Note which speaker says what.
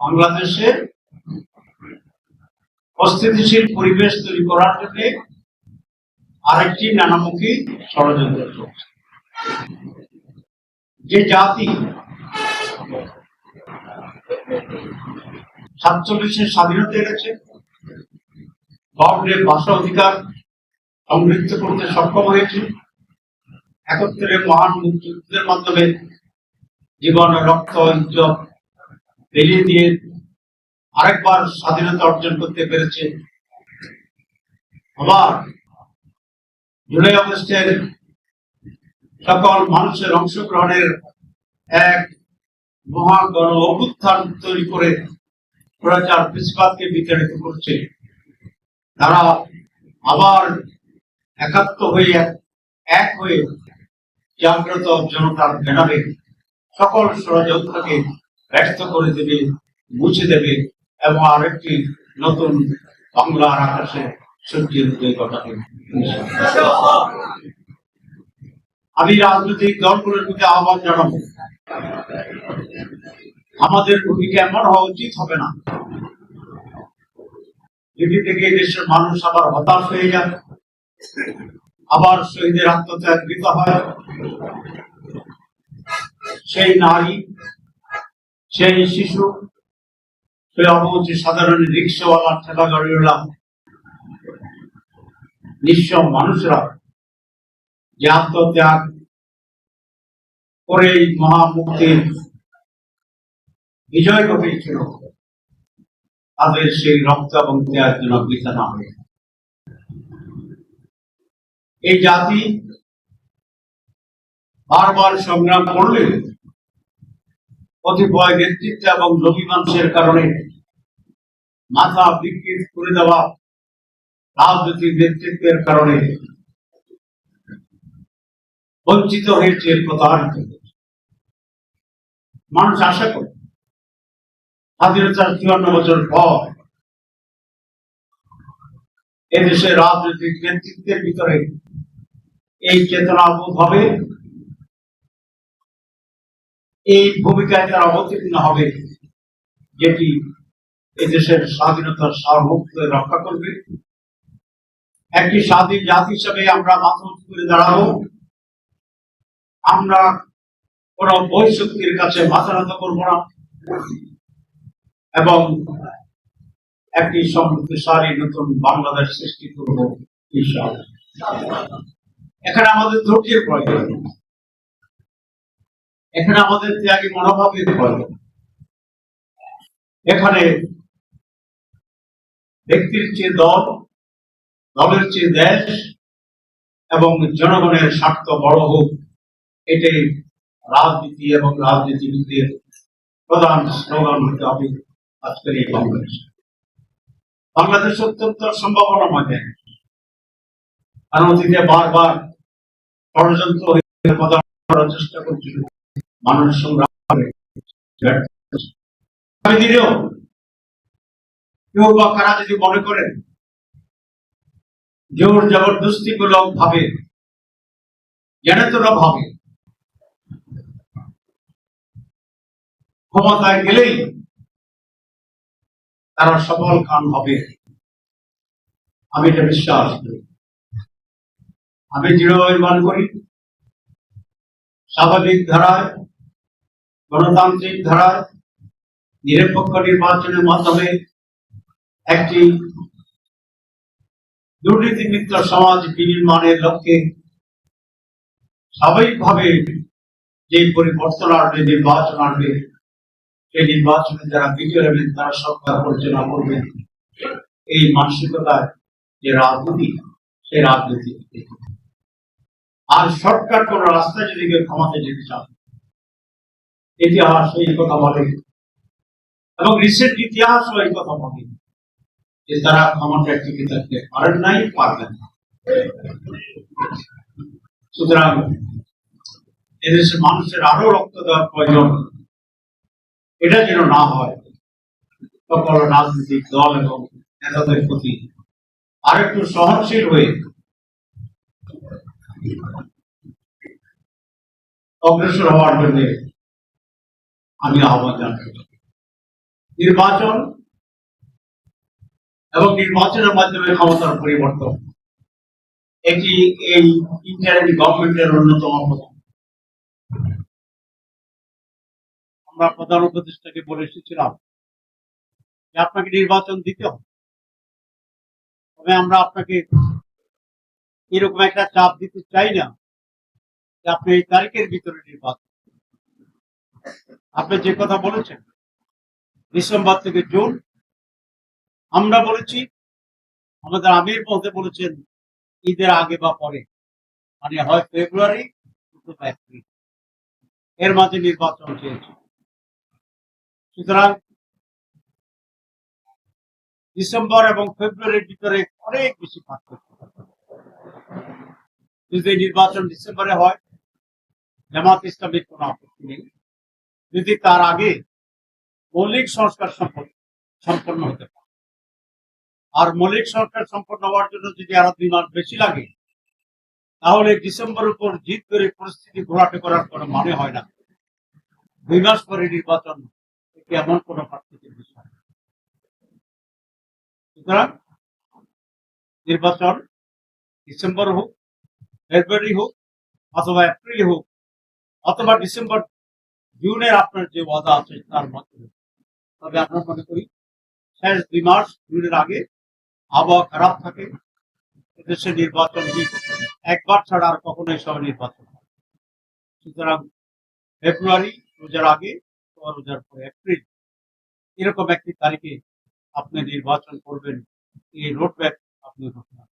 Speaker 1: বাংলাদেশে অস্থিতিশীল পরিবেশ তৈরি করার জন্য আরেকটি নানামুখী ষড়যন্ত্র চলছে। যে জাতি সাতচল্লিশের স্বাধীনতা এনেছে গভর্নের ভাষা অধিকার সমৃদ্ধ করতে সক্ষম হয়েছে, একত্রে মহান মুক্তিযুদ্ধের মাধ্যমে জীবন, রক্ত ইজ্জত বেরিয়ে দিয়ে আরেকবার স্বাধীনতা অর্জন করতে পেরেছে। আবার জুলাই আগস্টের সকল মানুষের অংশগ্রহণের এক মহা গণ অভ্যুত্থান তৈরি করে প্রচার পিসপাতকে বিতাড়িত করছে। তারা আবার একাত্ম হয়ে এক- এক হয়ে জাগ্রত জনতার ব্যানারে সকল ষড়যন্ত্রকে ব্যর্থ করে দেবে, মুছে দেবে এবং আরেকটি নতুন বাংলার আকাশে সূর্যের উদয় ঘটাবে আমি রাজনৈতিক দলগুলোর প্রতি আহ্বান জানাব। আমাদের ভূমিকা এমন হওয়া উচিত হবে না। যেটি থেকে দেশের মানুষ আবার হতাশ হয়ে যায় আবার শহীদের আত্মত্যাগ হয়। সেই নারী সেই শিশু, সেই সাধারণ রিক্সাওয়ালা ঠেলা গাড়িওয়ালা নিঃস্ব মানুষরা যে আত্মত্যাগ করে মহামুক্তির বিজয় ঘটেছিল তাদের সেই রক্ত এবং ত্যাগ যেন বৃথা না হয়ে। এই জাতি বারবার সংগ্রাম করলে কতিপয় নেতৃত্ব এবং লঘিমাংসের কারণে মাথা বিকৃত করে দেওয়া রাজনৈতিক নেতৃত্বের কারণে বঞ্চিত হয়েছে প্রতারিত। মানুষ আশা করে স্বাধীনতার চুয়ান্ন বছর পর এদেশের রাজনৈতিক নেতৃত্বের ভিতরে এই চেতনা বোধ হবে এই ভূমিকায় তারা অবতীর্ণ হবে, যেটি এদেশের স্বাধীনতার সার্বভৌমত্ব রক্ষা করবে। একটি স্বাধীন জাতি হিসেবে আমরা মাথা উঁচু করে দাঁড়াবো। আমরা কোন বৈশক্তির কাছে মাথা নত করব না। এবং একটি সমৃদ্ধশালী নতুন বাংলাদেশ সৃষ্টি করব এখানে আমাদের ধৈর্যের প্রয়োজন। এখানে আমাদের ত্যাগী মনোভাবের প্রয়োজন এখানে ব্যক্তির চেয়ে দল, দলের চেয়ে দেশ এবং জনগণের স্বার্থ বড় হোক, এটাই রাজনীতি এবং রাজনীতিবিদদের প্রধান স্লোগান হতে হবে আজকের এই বাংলাদেশ। বাংলাদেশ অত্যন্ত সম্ভাবনাময় দেশ কারণ অতীতে বারবার ষড়যন্ত্র চেষ্টা করছিল। মানুষ সংগ্রাম কেউ বা কারা যদি মনে করেন জোর জবরদস্তি মূলক ভাবে জেনেতরা ভাবে। ক্ষমতায় গেলেই তারা সফল কান হবে। আমি এটা বিশ্বাস করি। আমি দৃঢ়ভাবে মনে করি। স্বাভাবিক ধারায় গণতান্ত্রিক ধারায় নিরপেক্ষ নির্বাচনের মাধ্যমে একটি দুর্নীতিমুক্ত সমাজ বিনির্মাণের লক্ষ্যে স্বাভাবিকভাবে যে পরিবর্তন আসবে, নির্বাচন আসবে, সেই নির্বাচনে যারা বিজয় হবেন, তারা সরকার পরিচালনা করবেন এই মানসিকতায় যে রাজনীতি, সেই রাজনীতি। আর শর্টকাট কোন রাস্তায় যদি কেউ ক্ষমাতে যেতে চান ইতিহাস এই কথা বলে। এবং রিসেন্ট ইতিহাস এই কথা বলে। যে তারা ক্ষমতায় টিকে থাকতে পারেন নাই, পারবেন না। সুতরাং এদেশের মানুষের আরও রক্ত দেওয়ার প্রয়োজন। এটা যেন না হয়, সকল রাজনৈতিক দল এবং নেতাদের প্রতি আরেকটু সহনশীল হয়ে অগ্রসর হওয়ার জন্য আমি আহ্বান জানাই নির্বাচন এবং নির্বাচনের মাধ্যমে ক্ষমতার পরিবর্তন। এটি এই ইন্টারিম গভর্নমেন্টের অন্যতম প্রধান। আমরা প্রধান উপদেষ্টাকে বলে এসেছিলাম যে আপনাকে নির্বাচন দিতে হবে। তবে আমরা আপনাকে এরকম একটা চাপ দিতে চাই না যে আপনি এই তারিখের ভিতরে নির্বাচন আপনি যে কথা বলেছেন, ডিসেম্বর থেকে জুন, আমরা বলেছি, আমাদের আমির মধ্যে বলেছেন, ঈদের আগে বা পরে মানে হয় ফেব্রুয়ারি এর মাঝে নির্বাচন চেয়েছে সুতরাং, ডিসেম্বর এবং ফেব্রুয়ারির ভিতরে অনেক বেশি পার্থক্য। যদি নির্বাচন ডিসেম্বরে হয়, জামাত ইসলামের কোনো আপত্তি নেই। যদি তার আগে মৌলিক সংস্কার সম্পন্ন সম্পন্ন হতে পারে আর মৌলিক সংস্কার সম্পন্ন হওয়ার জন্য যদি আরও দুই মাস বেশি লাগে, তাহলে ডিসেম্বর উপর জিত করে পরিস্থিতি ঘোরাটে করার কোনো মানে হয় না দুই মাস পরে নির্বাচন এটি এমন কোনো প্রাকৃতিক বিষয়। সুতরাং নির্বাচন ডিসেম্বর হোক, ফেব্রুয়ারি হোক, অথবা এপ্রিল হোক, অথবা ডিসেম্বর জুনের আপনার যে ওয়াদা আছে তার মধ্যে তবে আপনার মনে করি, শেষ দুই মাস, জুনের আগে আবহাওয়া খারাপ থাকে দেশে নির্বাচন একবার ছাড়া আর কখনো এই সময় নির্বাচন সুতরাং ফেব্রুয়ারি রোজার আগে রোজার পরে এপ্রিল, এরকম একটি তারিখে আপনি নির্বাচন করবেন, এই রোড ম্যাপ আপনি ঘোষণা